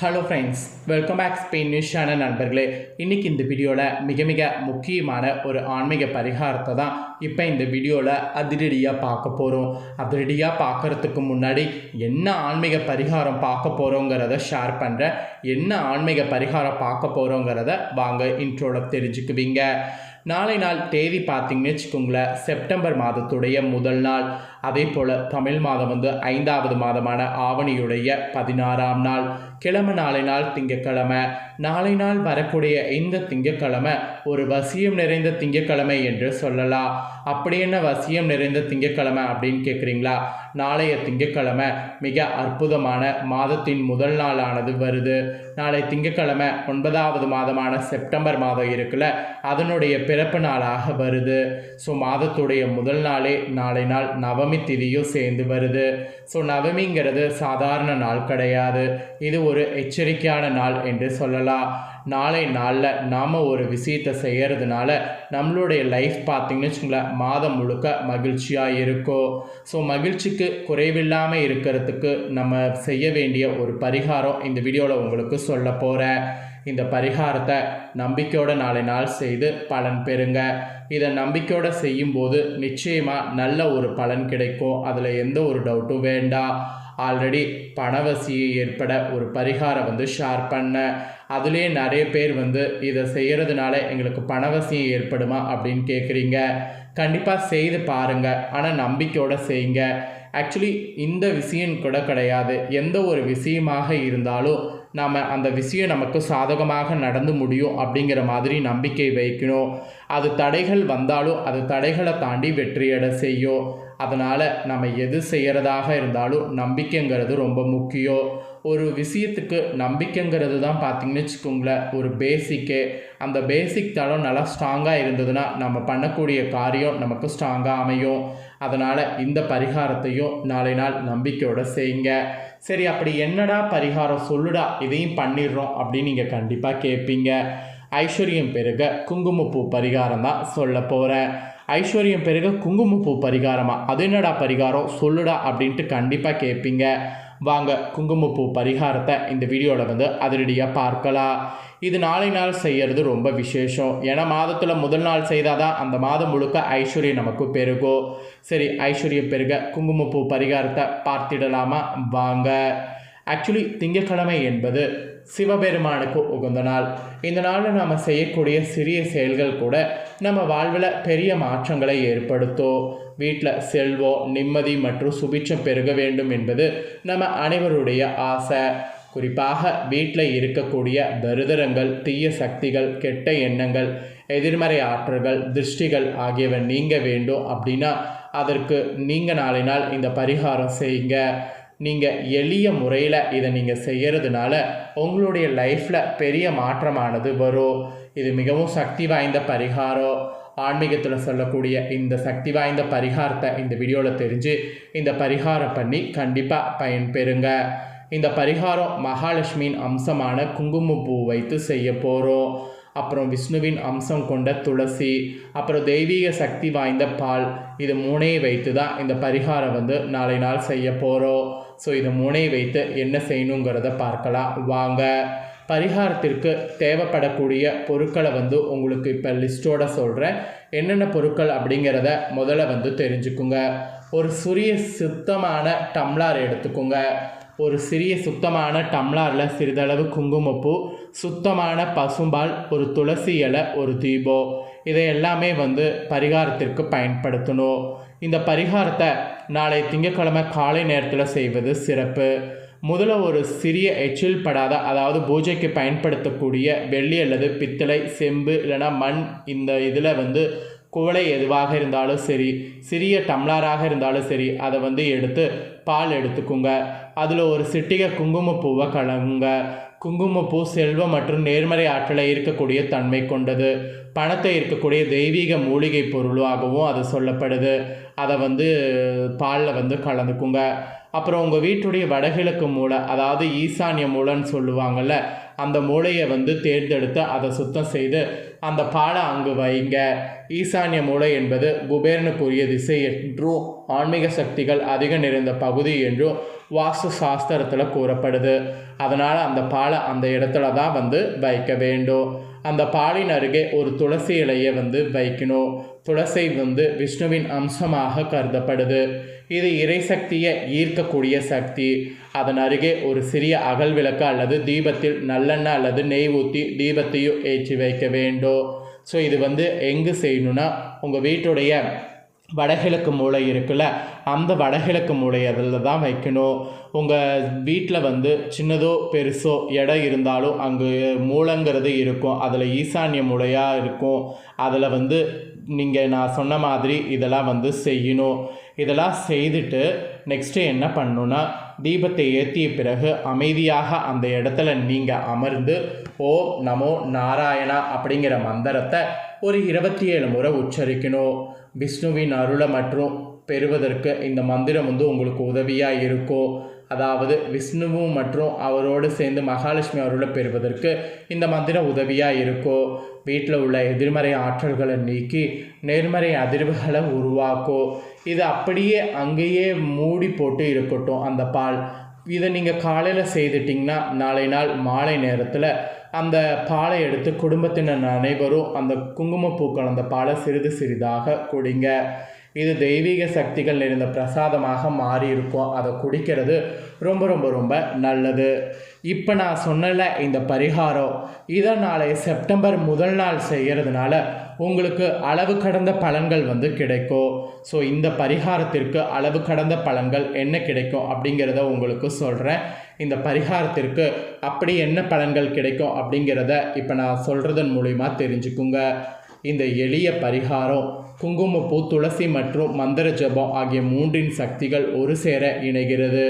Hello friends welcome back Spain news channel நண்பர்களே. இன்றைக்கி இந்த வீடியோவில் மிக மிக முக்கியமான ஒரு ஆன்மீக பரிகாரத்தை தான் இப்போ இந்த வீடியோவில் அதிரடியாக பார்க்க போகிறோம் அதிரடியாக பார்க்குறதுக்கு முன்னாடி என்ன ஆன்மீக பரிகாரம் பார்க்க போகிறோங்கிறத ஷேர் பண்ணுறேன் என்ன ஆன்மீக பரிகாரம் பார்க்க போகிறோங்கிறத வாங்க இன்ட்ரோவில் தெரிஞ்சுக்குவீங்க. நாளை நாள் தேதி பார்த்தீங்கன்னு வச்சுக்கோங்களேன் செப்டம்பர் மாதத்துடைய முதல் நாள். அதே போல் தமிழ் மாதம் வந்து ஐந்தாவது மாதமான ஆவணியுடைய பதினாறாம் நாள். கிழமை நாளை நாள் திங்கக்கிழமை. நாளை நாள் வரக்கூடிய இந்த திங்கக்கிழமை ஒரு வசியம் நிறைந்த திங்கக்கிழமை என்று சொல்லலாம். அப்படி என்ன வசியம் நிறைந்த திங்கக்கிழமை அப்படின்னு கேட்குறீங்களா நாளைய திங்கக்கிழமை மிக அற்புதமான மாதத்தின் முதல் நாளானது வருது. நாளை திங்கக்கிழமை ஒன்பதாவது மாதமான செப்டம்பர் மாதம் இருக்குல்ல அதனுடைய பிறப்பு நாளாக வருது. ஸோ மாதத்துடைய முதல் நாளே நாளை நாள் நவமி திதியும் சேர்ந்து வருது. ஸோ நவமிங்கிறது சாதாரண நாள் கிடையாது. இது ஒரு எச்சரிக்கையான நாள் என்று சொல்லலாம். நாளை நாளில் நாம் ஒரு விஷயத்தை செய்கிறதுனால நம்மளுடைய லைஃப் பார்த்திங்கன்னு வச்சுங்களேன் மாதம் முழுக்க மகிழ்ச்சியாக இருக்கும் ஸோ மகிழ்ச்சிக்கு குறைவில்லாமல் இருக்கிறதுக்கு நம்ம செய்ய வேண்டிய ஒரு பரிகாரம் இந்த வீடியோவில் உங்களுக்கு சொல்ல போகிறேன் இந்த பரிகாரத்தை நம்பிக்கையோட நாளை நாள் செய்து பலன் பெறுங்க. இதை நம்பிக்கையோடு செய்யும்போது நிச்சயமாக நல்ல ஒரு பலன் கிடைக்கும். அதில் எந்த ஒரு டவுட்டும் வேண்டாம். ஆல்ரெடி பணவசியை ஏற்பட ஒரு பரிகாரம் வந்து ஷேர் பண்ணேன் அதுலேயே நிறைய பேர் வந்து இதை செய்கிறதுனால எங்களுக்கு பணவசியம் ஏற்படுமா அப்படின்னு கேட்குறீங்க கண்டிப்பாக செய்து பாருங்கள் ஆனால் நம்பிக்கையோடு செய்யுங்க. ஆக்சுவலி இந்த விஷயம் கூட கிடையாது. எந்த ஒரு விஷயமாக இருந்தாலும் நாம் அந்த விஷயம் நமக்கு சாதகமாக நடந்து முடியும் அப்படிங்கிற மாதிரி நம்பிக்கை வைக்கணும். அது தடைகள் வந்தாலும் அது தடைகளை தாண்டி வெற்றியடை செய்யும். அதனால் நம்ம எது செய்கிறதாக இருந்தாலும் நம்பிக்கைங்கிறது ரொம்ப முக்கியம். ஒரு விஷயத்துக்கு நம்பிக்கைங்கிறது தான் பார்த்திங்கன்னு வச்சுக்கோங்களேன் ஒரு பேசிக்கு அந்த பேசிக் தளம் நல்லா ஸ்ட்ராங்காக இருந்ததுன்னா நம்ம பண்ணக்கூடிய காரியம் நமக்கு ஸ்ட்ராங்காக அமையும். அதனால் இந்த பரிகாரத்தையும் நாளை நாள் நம்பிக்கையோடு செய்யுங்க. சரி அப்படி என்னடா பரிகாரம் சொல்லுடா இதையும் பண்ணிடுறோம் அப்படின்னு நீங்கள் கண்டிப்பாக கேட்பீங்க ஐஸ்வர்யம் பெருக குங்குமப்பூ பரிகாரம் தான் சொல்ல போகிறேன் ஐஸ்வர்யம் பெருக குங்குமப்பூ பரிகாரமா? அது என்னடா பரிகாரம்? சொல்லுடா அப்படின்ட்டு கண்டிப்பாக கேட்பீங்க வாங்க குங்குமப்பூ பரிகாரத்தை இந்த வீடியோவில் வந்து அதிரடியாக பார்க்கலாம். இது நாளை நாள் செய்கிறது ரொம்ப விசேஷம். ஏன்னா மாதத்தில் முதல் நாள் செய்தால் தான் அந்த மாதம் முழுக்க ஐஸ்வர்யம் நமக்கு பெருகும். சரி ஐஸ்வர்யம் பெருக குங்குமப்பூ பரிகாரத்தை பார்த்திடலாமா? வாங்க. ஆக்சுவலி திங்கக்கிழமை என்பது சிவபெருமானுக்கு உகந்த நாள். இந்த நாளில் நாம் செய்யக்கூடிய சிறிய செயல்கள் கூட நம்ம வாழ்வில் பெரிய மாற்றங்களை ஏற்படுத்தும் வீட்டில் செல்வோம் நிம்மதி மற்றும் சுபிட்சம் பெருக வேண்டும் என்பது நம்ம அனைவருடைய ஆசை. குறிப்பாக வீட்டில் இருக்கக்கூடிய தரிதரங்கள் தீய சக்திகள் கெட்ட எண்ணங்கள் எதிர்மறை ஆற்றல்கள் திருஷ்டிகள் ஆகியவை நீங்க வேண்டும் அப்படின்னா அதற்கு நீங்கள் நாளை நாள் இந்த பரிகாரம் செய்யுங்க. நீங்கள் எளிய முறையில் இதை நீங்கள் செய்கிறதுனால உங்களுடைய லைஃப்பில் பெரிய மாற்றமானது வரும். இது மிகவும் சக்தி வாய்ந்த பரிகாரம். ஆன்மீகத்தில் சொல்லக்கூடிய இந்த சக்தி வாய்ந்த பரிகாரத்தை இந்த வீடியோவில் தெரிஞ்சு இந்த பரிகாரம் பண்ணி கண்டிப்பாக பயன்பெறுங்க. இந்த பரிகாரம் மகாலட்சுமியின் அம்சமான குங்குமப்பூ வைத்து செய்ய போகிறோம் அப்புறம் விஷ்ணுவின் அம்சம் கொண்ட துளசி அப்புறம் தெய்வீக சக்தி வாய்ந்த பால் இது மூணையை வைத்து தான் இந்த பரிகாரம் வந்து நாளை நாள் செய்ய போகிறோம் ஸோ இது மூனையை வைத்து என்ன செய்யணுங்கிறத பார்க்கலாம். வாங்க. பரிகாரத்திற்கு தேவைப்படக்கூடிய பொருட்களை வந்து உங்களுக்கு இப்போ லிஸ்ட்டோட சொல்கிறேன் என்னென்ன பொருட்கள் அப்படிங்கிறத முதல்ல வந்து தெரிஞ்சுக்குங்க. ஒரு சிறிய சுத்தமான டம்ளார் எடுத்துக்கோங்க. ஒரு சிறிய சுத்தமான டம்ளாரில் சிறிதளவு குங்குமப்பூ சுத்தமான பசும்பால் ஒரு துளசி இலை ஒரு தீபம் இதை எல்லாமே வந்து பரிகாரத்திற்கு பயன்படுத்தணும். இந்த பரிகாரத்தை நாளை திங்கட்கிழமை காலை நேரத்தில் செய்வது சிறப்பு. முதல்ல ஒரு சிறிய எச்சில் படாத அதாவது பூஜைக்கு பயன்படுத்தக்கூடிய வெள்ளி அல்லது பித்தளை செம்பு இல்லைனா மண் இந்த இதில் வந்து குவளை எதுவாக இருந்தாலும் சரி சிறிய டம்ளராக இருந்தாலும் சரி அதை வந்து எடுத்து பால் எடுத்துக்குங்க. அதில் ஒரு சிட்டிகை குங்குமப்பூவை கலங்குங்க குங்குமப்பூ செல்வம் மற்றும் நேர்மறை ஆற்றலை இருக்கக்கூடிய தன்மை கொண்டது. பணத்தை இருக்கக்கூடிய தெய்வீக மூலிகை பொருளாகவும் அது சொல்லப்படுது. அதை வந்து பாலில் வந்து கலந்துக்குங்க. அப்புறம் உங்கள் வீட்டுடைய வடகிழக்கு மூலை அதாவது ஈசானிய மூலைன்னு சொல்லுவாங்கள்ல அந்த மூளையை வந்து தேர்ந்தெடுத்து அதை சுத்தம் செய்து அந்த பாலை அங்கு வைங்க. ஈசானிய மூலை என்பது குபேரனுக்குரிய திசை என்றும் ஆன்மீக சக்திகள் அதிகம் நிறைந்த பகுதி என்றும் வாஸ்து சாஸ்திரத்தில் கூறப்படுது. அதனால் அந்த பாலை அந்த இடத்துல தான் வந்து வைக்க வேண்டும். அந்த பாலின் அருகே ஒரு துளசி இலையை வந்து வைக்கணும். துளசி வந்து விஷ்ணுவின் அம்சமாக கருதப்படுது. இது இறைசக்தியை ஈர்க்கக்கூடிய சக்தி. அதன் அருகே ஒரு சிறிய அகல் விளக்கு அல்லது தீபத்தில் நல்லெண்ணெய் அல்லது நெய் ஊற்றி தீபத்தையும் ஏற்றி வைக்க வேண்டும். ஸோ இது வந்து எங்கே செய்யணும்னா உங்கள் வீட்டுடைய வடகிழக்கு மூலை இருக்குல்ல அந்த வடகிழக்கு மூலை அதில் தான் வைக்கணும். உங்கள் வீட்டில் வந்து சின்னதோ பெருசோ இடம் இருந்தாலும் அங்கு மூளைங்கிறது இருக்கும். அதில் ஈசான்ய மூலையாக இருக்கும். அதில் வந்து நீங்கள் நான் சொன்ன மாதிரி இதெல்லாம் வந்து செய்யணும். இதெல்லாம் செய்துட்டு நெக்ஸ்ட்டு என்ன பண்ணணுன்னா தீபத்தை ஏற்றிய பிறகு அமைதியாக அந்த இடத்துல நீங்கள் அமர்ந்து ஓம் நமோ நாராயணா அப்படிங்கிற மந்திரத்தை ஒரு இருபத்தி ஏழு முறை உச்சரிக்கணும். விஷ்ணுவின் அருளை மற்றும் பெறுவதற்கு இந்த மந்திரம் வந்து உங்களுக்கு உதவியாக இருக்கும் அதாவது விஷ்ணுவும் மற்றும் அவரோடு சேர்ந்து மகாலட்சுமி அருளை பெறுவதற்கு இந்த மந்திரம் உதவியாக இருக்கும் வீட்டில் உள்ள எதிர்மறை ஆற்றல்களை நீக்கி நேர்மறை அதிர்வுகளை உருவாக்கும் இது அப்படியே அங்கேயே மூடி போட்டு இருக்கட்டும் அந்த பால். இதை நீங்கள் காலையில் செய்துட்டிங்கன்னா நாளை நாள் மாலை நேரத்தில் அந்த பாலை எடுத்து குடும்பத்தினர் அனைவரும் அந்த குங்குமப்பூ கலந்த பாலை சிறிது சிறிதாக குடிங்க. இது தெய்வீக சக்திகள் நிறைந்த பிரசாதமாக மாறி இருக்கும் அதை குடிக்கிறது ரொம்ப ரொம்ப ரொம்ப நல்லது. இப்போ நான் சொன்னல இந்த பரிகாரம். இதை நாளை செப்டம்பர் முதல் நாள் செய்கிறதுனால உங்களுக்கு அளவு கடந்த பலன்கள் வந்து கிடைக்கும். ஸோ இந்த பரிகாரத்திற்கு அளவு கடந்த பலன்கள் என்ன கிடைக்கும் அப்படிங்கிறத உங்களுக்கு சொல்கிறேன் இந்த பரிகாரத்திற்கு அப்படி என்ன பலன்கள் கிடைக்கும் அப்படிங்கிறத இப்போ நான் சொல்கிறதன் மூலிமா தெரிஞ்சுக்குங்க. இந்த எளிய பரிகாரம் குங்குமப்பூ துளசி மற்றும் மந்திர ஜபம் ஆகிய மூன்றின் சக்திகள் ஒரு சேர இணைகிறது.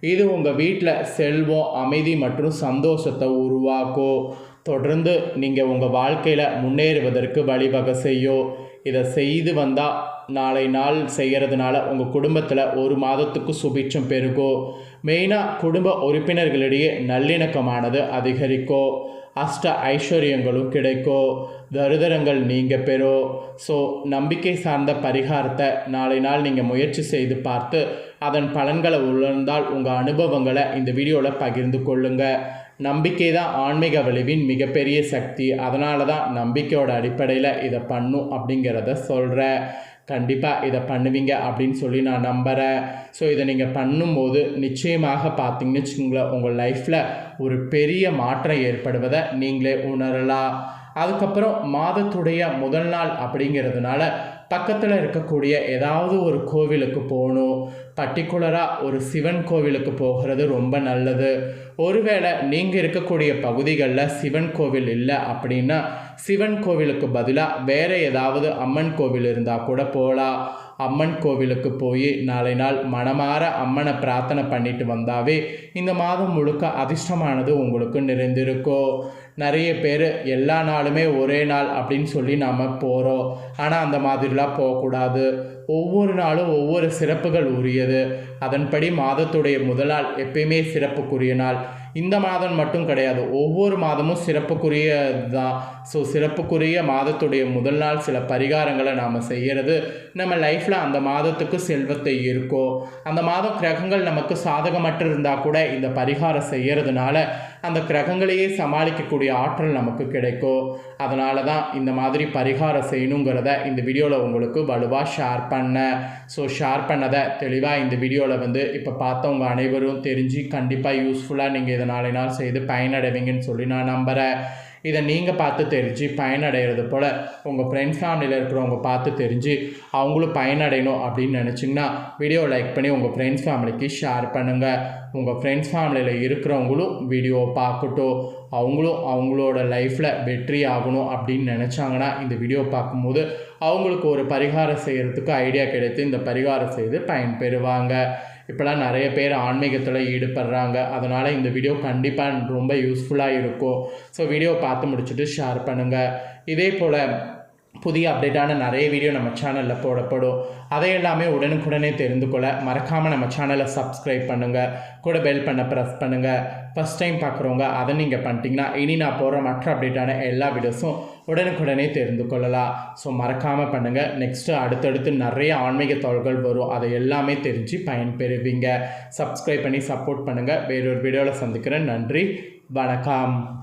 இது உங்கள் வீட்டில் செல்வம் அமைதி மற்றும் சந்தோஷத்தை உருவாக்கும். தொடர்ந்து நீங்கள் உங்கள் வாழ்க்கையில் முன்னேறுவதற்கு வழிவகை செய்யும். இதை செய்து வந்தால் நாளை நாள் செய்கிறதுனால உங்கள் குடும்பத்தில் ஒரு மாதத்துக்கு சுபிட்சம் பெருகும் மெயினாக குடும்ப உறுப்பினர்களிடையே நல்லிணக்கமானது அதிகரிக்கும் அஷ்ட ஐஸ்வர்யங்களும் கிடைக்கும் தருதரங்கள் நீங்கள் பெறும் ஸோ நம்பிக்கை சார்ந்த பரிகாரத்தை நாளை நாள் நீங்கள் முயற்சி செய்து பார்த்து அதன் பலன்களை உணர்ந்தால் உங்கள் அனுபவங்களை இந்த வீடியோவில் பகிர்ந்து கொள்ளுங்கள் நம்பிக்கை தான் ஆன்மீக விளைவின் மிகப்பெரிய சக்தி. அதனால தான் நம்பிக்கையோட அடிப்படையில் இதை பண்ணும் அப்படிங்கிறத சொல்கிறேன் கண்டிப்பாக இதை பண்ணுவீங்க அப்படின்னு சொல்லி நான் நம்புகிறேன் ஸோ இதை நீங்கள் பண்ணும்போது நிச்சயமாக பார்த்தீங்கன்னு வச்சுக்கோங்களேன் உங்கள் லைஃப்பில் ஒரு பெரிய மாற்றம் ஏற்படுவதை நீங்களே உணரலாம். அதுக்கப்புறம் மாதத்துடைய முதல் நாள் அப்படிங்கிறதுனால பக்கத்தில் இருக்கக்கூடிய ஏதாவது ஒரு கோவிலுக்கு போகணும். பர்டிகுலராக ஒரு சிவன் கோவிலுக்கு போகிறது ரொம்ப நல்லது. ஒருவேளை நீங்கள் இருக்கக்கூடிய பகுதிகளில் சிவன் கோவில் இல்லை அப்படின்னா சிவன் கோவிலுக்கு பதிலாக வேறு ஏதாவது அம்மன் கோவில் இருந்தால் கூட போகலாம் அம்மன் கோவிலுக்கு போய் நாளை நாள் மனமாற அம்மனை பிரார்த்தனை பண்ணிட்டு வந்தாவே இந்த மாதம் முழுக்க அதிர்ஷ்டமானது உங்களுக்கு நிறைந்திருக்கும் நிறைய பேர் எல்லா நாளுமே ஒரே நாள் அப்படின்னு சொல்லி நாம் போகிறோம் ஆனால் அந்த மாதிரிலாம் போகக்கூடாது. ஒவ்வொரு நாளும் ஒவ்வொரு சிறப்புகள் உரியது. அதன்படி மாதத்துடைய முதலால் எப்பயுமே சிறப்புக்குரிய நாள் இந்த மாதம் மட்டும் கிடையாது ஒவ்வொரு மாதமும் சிறப்புக்குரிய தான் ஸோ சிறப்புக்குரிய மாதத்துடைய முதல் நாள் சில பரிகாரங்களை நாம் செய்கிறது நம்ம லைஃப்பில் அந்த மாதத்துக்கு செல்வத்தை இருக்கோ அந்த மாதம் கிரகங்கள் நமக்கு சாதகமற்று இருந்தால் கூட இந்த பரிகாரம் செய்கிறதுனால அந்த கிரகங்களையே சமாளிக்கக்கூடிய ஆற்றல் நமக்கு கிடைக்கும் அதனால தான் இந்த மாதிரி பரிகாரம் செய்யணுங்கிறத இந்த வீடியோவில் உங்களுக்கு வலுவாக ஷேர் பண்ணேன். ஸோ ஷேர் பண்ணதை தெளிவாக இந்த வீடியோவில் வீடியோவில் வந்து இப்போ பார்த்தவங்க அனைவரும் தெரிஞ்சு கண்டிப்பாக யூஸ்ஃபுல்லாக நீங்கள் இதை நாளை நாள் செய்து பயனடைவீங்கன்னு சொல்லி நான் நம்புகிறேன் இதை நீங்கள் பார்த்து தெரிஞ்சு பயனடைகிறது போல் உங்கள் ஃப்ரெண்ட்ஸ் ஃபேமிலியில் இருக்கிறவங்க பார்த்து தெரிஞ்சு அவங்களும் பயனடையணும் அப்படின்னு நினச்சிங்கன்னா வீடியோ லைக் பண்ணி உங்கள் ஃப்ரெண்ட்ஸ் ஃபேமிலிக்கு ஷேர் பண்ணுங்கள் உங்கள் ஃப்ரெண்ட்ஸ் ஃபேமிலியில் இருக்கிறவங்களும் வீடியோ பார்க்கட்டும். அவங்களும் அவங்களோட லைஃப்பில் வெற்றி ஆகணும் அப்படின்னு நினச்சாங்கன்னா இந்த வீடியோ பார்க்கும்போது அவங்களுக்கு ஒரு பரிகாரம் செய்கிறதுக்கு ஐடியா கிடைத்து இந்த பரிகாரம் செய்து பயன்பெறுவாங்க. இப்போலாம் நிறைய பேர் ஆன்மீகத்தில் ஈடுபடுறாங்க. அதனால் இந்த வீடியோ கண்டிப்பாக ரொம்ப யூஸ்ஃபுல்லாக இருக்கும். ஸோ வீடியோ பார்த்து முடிச்சுட்டு ஷேர் பண்ணுங்கள் இதே போல் புதிய அப்டேட்டான நிறைய வீடியோ நம்ம சேனலில் போடப்படும். அதை எல்லாமே உடனுக்குடனே தெரிந்து கொள்ள மறக்காமல் நம்ம சேனலை சப்ஸ்கிரைப் பண்ணுங்கள் கூட பெல் பண்ண ப்ரெஸ் பண்ணுங்கள் ஃபஸ்ட் டைம் பார்க்குறவங்க அதை நீங்கள் பண்ணிட்டீங்கன்னா இனி நான் போடுற மற்ற அப்டேட்டான எல்லா வீடியோஸும் உடனுக்குடனே தெரிந்து கொள்ளலாம். ஸோ மறக்காமல் பண்ணுங்கள் நெக்ஸ்ட்டு அடுத்தடுத்து நிறைய ஆன்மீக தகவல்கள் வரும். அதை எல்லாமே தெரிஞ்சு பயன்பெறுவீங்க. சப்ஸ்கிரைப் பண்ணி சப்போர்ட் பண்ணுங்கள் வேறொரு வீடியோவில் சந்திக்கிறேன். நன்றி. வணக்கம்.